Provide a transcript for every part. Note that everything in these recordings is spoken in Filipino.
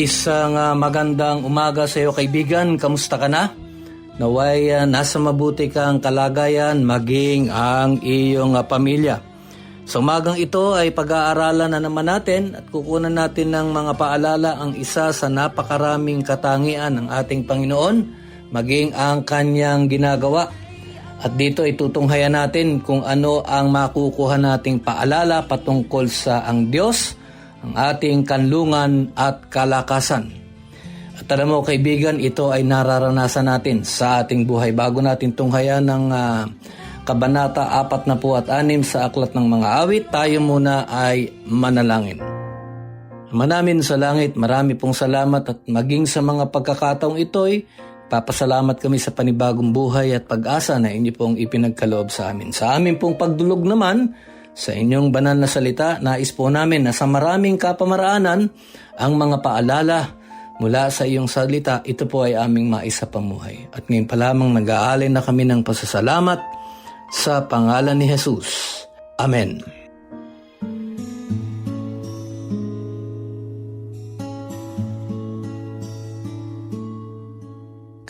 Isang ah, magandang umaga sa iyo kaibigan, kamusta ka na? Naway ah, nasa mabuti kang kalagayan maging ang iyong ah, pamilya. Sa umagang ito ay pag-aaralan na naman natin at kukunan natin ng mga paalala ang isa sa napakaraming katangian ng ating Panginoon maging ang kanyang ginagawa. At dito ay tutunghayan natin kung ano ang makukuha nating paalala patungkol sa ang Diyos, ang ating kanlungan at kalakasan. At alam mo kaibigan, ito ay nararanasan natin sa ating buhay. Bago natin tunghayan ng ah, Kabanata 46 sa Aklat ng Mga Awit, tayo muna ay manalangin. Ama namin sa langit, marami pong salamat at maging sa mga pagkakataong ito'y papasalamat kami sa panibagong buhay at pag-asa na inyo pong ipinagkaloob sa amin. Sa amin pong pagdulog naman, sa inyong banal na salita, nais po namin na sa maraming kapamaraanan ang mga paalala mula sa iyong salita, ito po ay aming maisa pamuhay. At ngayon pa lamang nag-aalay na kami ng pasasalamat sa pangalan ni Jesus. Amen.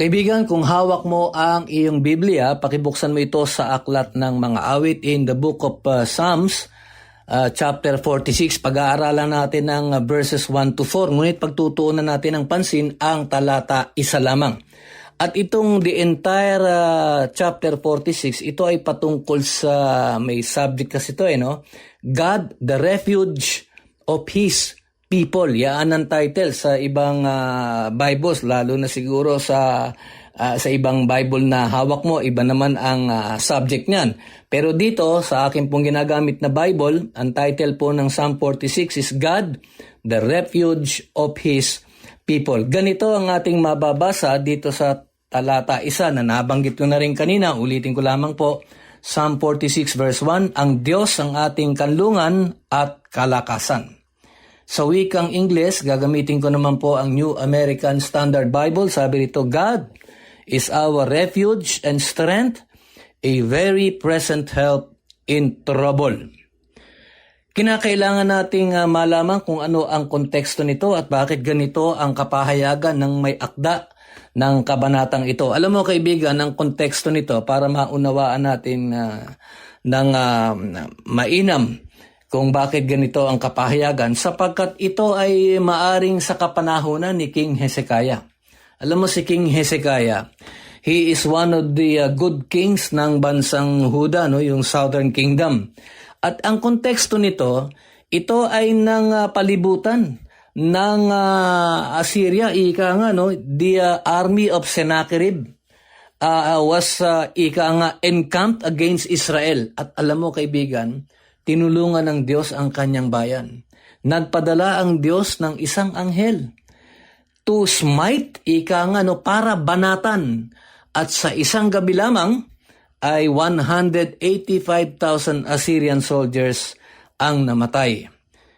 Kaibigan, kung hawak mo ang iyong Biblia, pakibuksan mo ito sa aklat ng mga awit in the book of uh, Psalms, uh, chapter 46. Pag-aaralan natin ng uh, verses 1 to 4. Ngunit pagtutuunan natin ng pansin ang talata isa lamang. At itong the entire uh, chapter 46, ito ay patungkol sa may subject kasi ito eh, no? God, the refuge of His people. Yan ang title sa ibang uh, Bibles, lalo na siguro sa uh, sa ibang Bible na hawak mo, iba naman ang uh, subject niyan. Pero dito, sa akin pong ginagamit na Bible, ang title po ng Psalm 46 is God, the refuge of His people. Ganito ang ating mababasa dito sa talata isa na nabanggit ko na rin kanina. Ulitin ko lamang po. Psalm 46 verse 1, Ang Diyos ang ating kanlungan at kalakasan. Sa wikang Ingles, gagamitin ko naman po ang New American Standard Bible. Sabi rito, God is our refuge and strength, a very present help in trouble. Kinakailangan nating uh, malaman kung ano ang konteksto nito at bakit ganito ang kapahayagan ng may akda ng kabanatang ito. Alam mo kaibigan, ang konteksto nito para maunawaan natin uh, ng uh, mainam kung bakit ganito ang kapahayagan sapagkat ito ay maaring sa kapanahonan ni King Hezekiah. Alam mo si King Hezekiah, he is one of the uh, good kings ng bansang Huda, no, yung Southern Kingdom. At ang konteksto nito, ito ay ng uh, palibutan ng uh, Assyria, ika nga, no, the uh, army of Sennacherib uh, was uh, ika nga encamped against Israel. At alam mo kaibigan, tinulungan ng Diyos ang kanyang bayan. Nagpadala ang Diyos ng isang anghel to smite, ika nga no, para banatan. At sa isang gabi lamang ay 185,000 Assyrian soldiers ang namatay.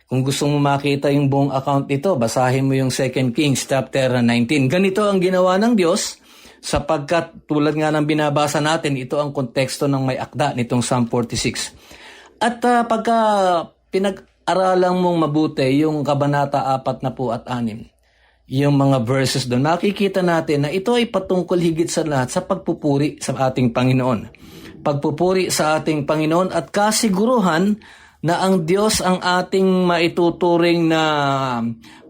Kung gusto mo makita yung buong account nito, basahin mo yung 2 Kings chapter 19. Ganito ang ginawa ng Diyos sapagkat tulad nga ng binabasa natin, ito ang konteksto ng may akda nitong Psalm 46. At uh, pagka pinag-aralan mong mabuti yung kabanata 4 na po at 6, yung mga verses doon, makikita natin na ito ay patungkol higit sa lahat sa pagpupuri sa ating Panginoon. Pagpupuri sa ating Panginoon at kasiguruhan na ang Diyos ang ating maituturing na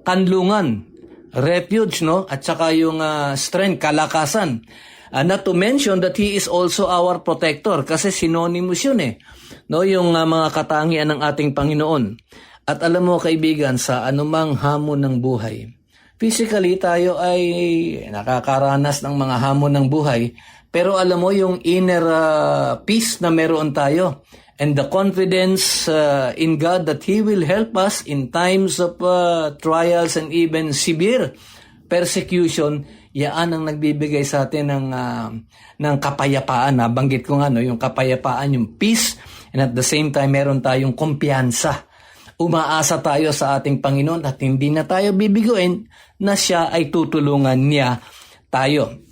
kanlungan, refuge, no? At saka yung uh, strength, kalakasan. Uh, not to mention that He is also our protector kasi synonymous yun eh. No, yung uh, mga katangian ng ating Panginoon. At alam mo kaibigan, sa anumang hamon ng buhay, physically tayo ay nakakaranas ng mga hamon ng buhay, pero alam mo yung inner uh, peace na meron tayo and the confidence uh, in God that He will help us in times of uh, trials and even severe persecution, yaan ang nagbibigay sa atin ng, uh, ng kapayapaan. Nabanggit ko nga, no, yung kapayapaan, yung peace, and at the same time, meron tayong kumpiyansa. Umaasa tayo sa ating Panginoon at hindi na tayo bibiguin na siya ay tutulungan niya tayo.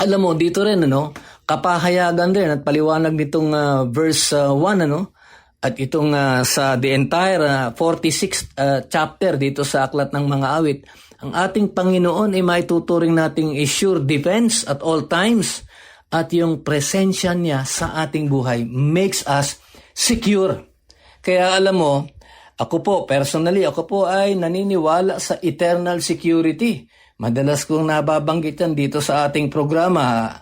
Alam mo, dito rin, ano, kapahayagan rin at paliwanag nitong uh, verse uh, 1, ano, at itong uh, sa the entire uh, 46th uh, chapter dito sa Aklat ng Mga Awit, ang ating Panginoon ay maituturing nating sure defense at all times at yung presensya niya sa ating buhay makes us secure. Kaya alam mo, ako po, personally, ako po ay naniniwala sa eternal security. Madalas kong nababanggit yan dito sa ating programa,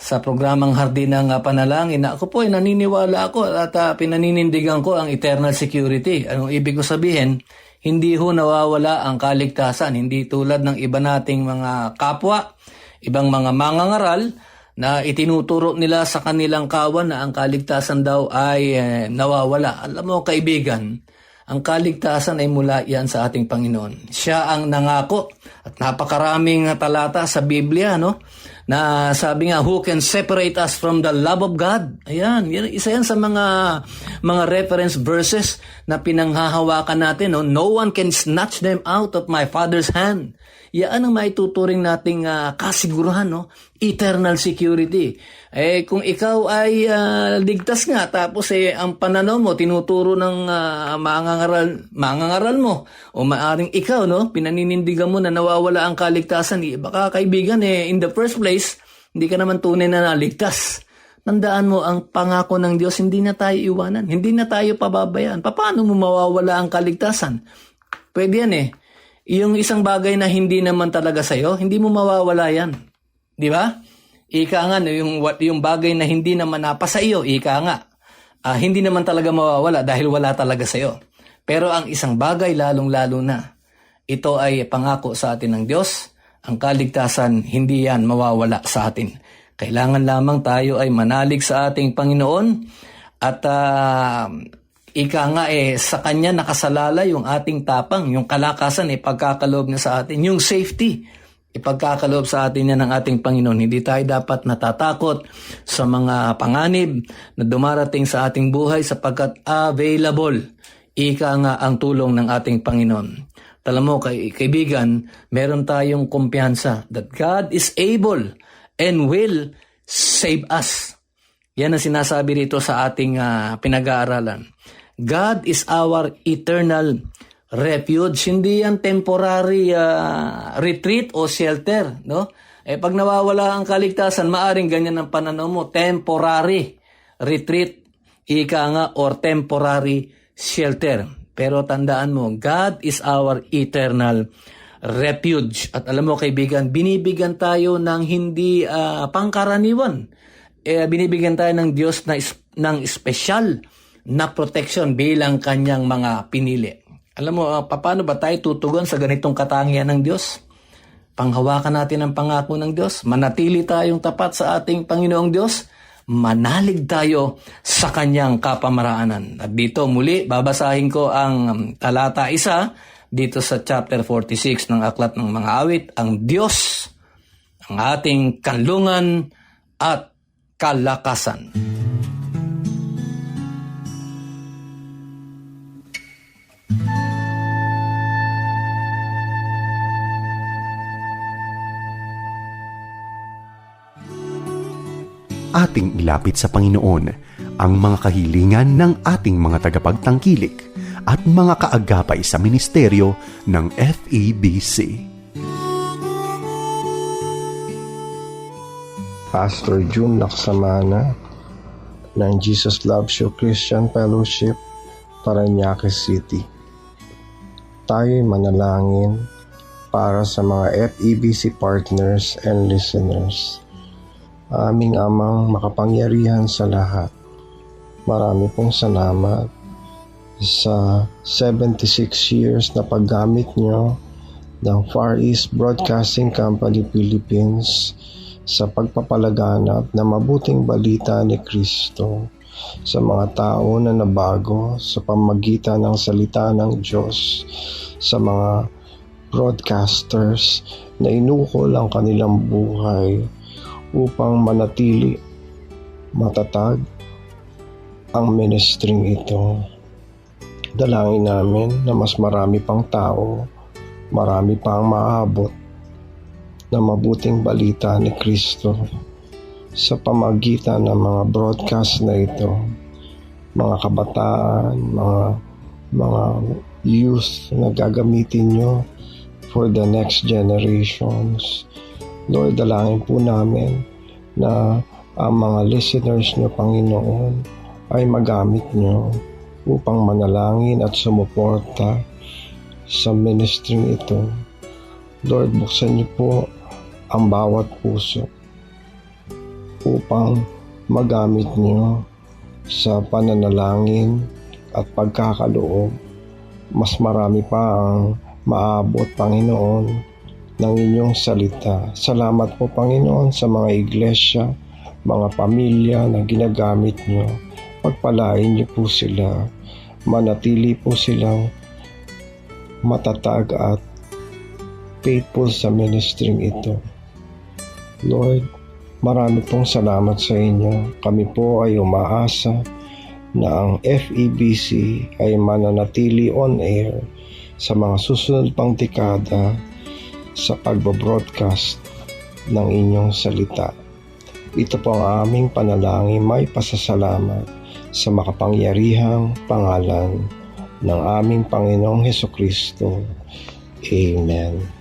sa programang Hardin ng Panalangin. Ako po ay naniniwala ako at uh, pinaninindigan ko ang eternal security. Anong ibig ko sabihin? Hindi ho nawawala ang kaligtasan. Hindi tulad ng iba nating mga kapwa, ibang mga mangangaral na itinuturo nila sa kanilang kawan na ang kaligtasan daw ay eh, nawawala. Alam mo kaibigan, ang kaligtasan ay mula yan sa ating Panginoon. Siya ang nangako napakaraming talata sa Biblia, no? Na sabi nga, who can separate us from the love of God? Ayan, yan, isa yan sa mga mga reference verses na pinanghahawakan natin, no? No one can snatch them out of my Father's hand. Yan ang maituturing nating uh, kasiguruhan, no? Eternal security. Eh, kung ikaw ay uh, ligtas nga, tapos eh, ang pananaw mo, tinuturo ng uh, mangangaral, mangangaral mo, o maaring ikaw, no? Pinaninindigan mo na nawawala ang kaligtasan, eh, baka kaibigan, eh, in the first place, hindi ka naman tunay na naligtas. Tandaan mo, ang pangako ng Diyos, hindi na tayo iwanan. Hindi na tayo pababayaan. Paano mo mawawala ang kaligtasan? Pwede yan eh yung isang bagay na hindi naman talaga sa'yo, hindi mo mawawala yan. Di ba? Ika nga, yung, yung bagay na hindi naman napa sa iyo, ika nga, uh, hindi naman talaga mawawala dahil wala talaga sa'yo. Pero ang isang bagay, lalong-lalo na, ito ay pangako sa atin ng Diyos, ang kaligtasan, hindi yan mawawala sa atin. Kailangan lamang tayo ay manalig sa ating Panginoon at uh, Ika nga eh, sa kanya nakasalala yung ating tapang, yung kalakasan, ipagkakaloob niya sa atin, yung safety, ipagkakaloob sa atin yan ng ating Panginoon. Hindi tayo dapat natatakot sa mga panganib na dumarating sa ating buhay sapagkat available. Ika nga ang tulong ng ating Panginoon. Talam mo, kay, kaibigan, meron tayong kumpiyansa that God is able and will save us. Yan ang sinasabi rito sa ating uh, pinag-aaralan. God is our eternal refuge. Hindi yan temporary uh, retreat o shelter, no? Eh pag nawawala ang kaligtasan, maaring ganyan ang pananaw mo, temporary retreat, ika nga, or temporary shelter. Pero tandaan mo, God is our eternal refuge. At alam mo kaibigan, binibigyan tayo ng hindi uh, pangkaraniwan. Eh, binibigyan tayo ng Diyos na is- ng special na protection bilang kanyang mga pinili. Alam mo, uh, paano ba tayo tutugon sa ganitong katangian ng Diyos? Panghawakan natin ang pangako ng Diyos, manatili tayong tapat sa ating Panginoong Diyos, manalig tayo sa kanyang kapamaraanan. At dito muli, babasahin ko ang um, talata isa dito sa chapter 46 ng Aklat ng Mga Awit, ang Diyos, ang ating kanlungan at kalakasan. Ating ilapit sa Panginoon ang mga kahilingan ng ating mga tagapagtangkilik at mga kaagapay sa ministeryo ng FEBC. Pastor June Laksamana ng Jesus Loves You Christian Fellowship, Paranaque City. Tayo'y manalangin para sa mga FEBC partners and listeners aming amang makapangyarihan sa lahat. Marami pong salamat sa 76 years na paggamit nyo ng Far East Broadcasting Company Philippines sa pagpapalaganap na mabuting balita ni Kristo sa mga tao na nabago sa pamagitan ng salita ng Diyos sa mga broadcasters na inukol ang kanilang buhay upang manatili matatag ang ministering ito. Dalangin namin na mas marami pang tao, marami pang maabot na mabuting balita ni Kristo sa pamagitan ng mga broadcast na ito. Mga kabataan, mga mga youth na gagamitin nyo for the next generations. Lord, dalangin po namin na ang mga listeners nyo, Panginoon, ay magamit nyo upang manalangin at sumuporta sa ministry ito. Lord, buksan niyo po ang bawat puso upang magamit niyo sa pananalangin at pagkakaloob. Mas marami pa ang maabot, Panginoon, ng inyong salita. Salamat po, Panginoon, sa mga iglesia, mga pamilya na ginagamit niyo. Pagpalain niyo po sila. Manatili po silang matatag at faithful sa ministering ito. Lord, marami pong salamat sa inyo. Kami po ay umaasa na ang FEBC ay mananatili on air sa mga susunod pang dekada sa pagbabroadcast ng inyong salita. Ito po ang aming panalangin may pasasalamat sa makapangyarihang pangalan ng aming Panginoong Heso Kristo. Amen.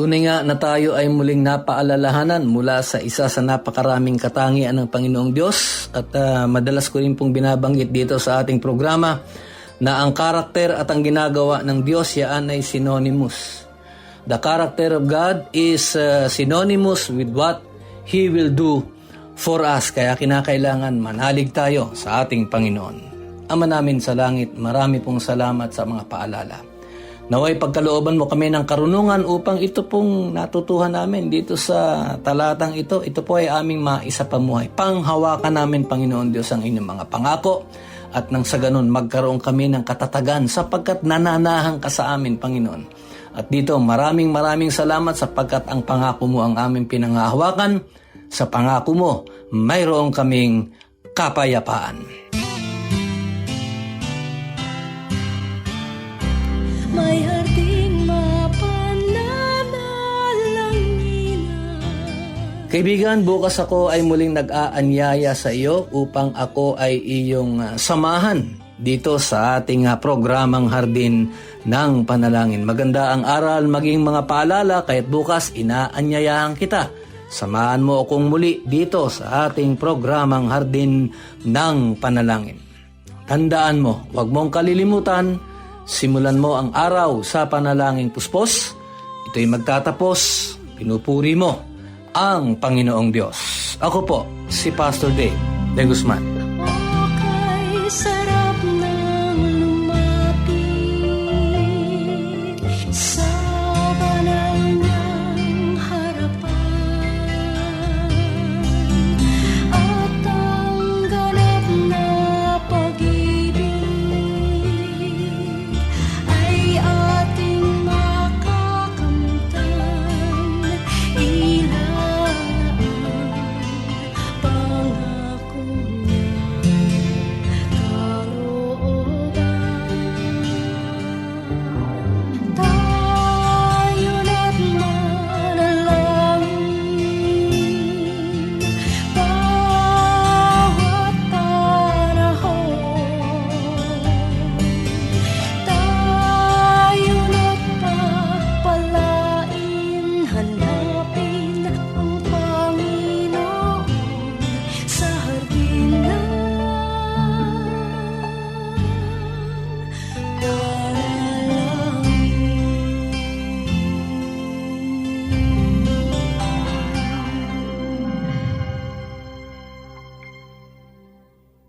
Tunay nga na tayo ay muling napaalalahanan mula sa isa sa napakaraming katangian ng Panginoong Diyos at ah, madalas ko rin pong binabanggit dito sa ating programa na ang karakter at ang ginagawa ng Diyos yaan ay synonymous. The character of God is ah, synonymous with what He will do for us. Kaya kinakailangan manalig tayo sa ating Panginoon. Ama namin sa langit, marami pong salamat sa mga paalala. Naway pagkalooban mo kami ng karunungan upang ito pong natutuhan namin dito sa talatang ito. Ito po ay aming maisapamuhay. Panghawakan namin, Panginoon Diyos, ang inyong mga pangako. At nang sa ganun, magkaroon kami ng katatagan sapagkat nananahan ka sa amin, Panginoon. At dito, maraming maraming salamat sapagkat ang pangako mo ang aming pinangahawakan. Sa pangako mo, mayroon kaming kapayapaan. May harding Kaibigan, bukas ako ay muling nag-aanyaya sa iyo upang ako ay iyong ah, samahan dito sa ating ah, programang Hardin ng Panalangin. Maganda ang aral, maging mga paalala, kaya't bukas inaanyayahan kita. Samahan mo akong muli dito sa ating programang Hardin ng Panalangin. Tandaan mo, huwag mong kalilimutan, simulan mo ang araw sa panalangin puspos. Ito'y magtatapos, pinupuri mo ang Panginoong Diyos. Ako po, si Pastor Dave de Guzman.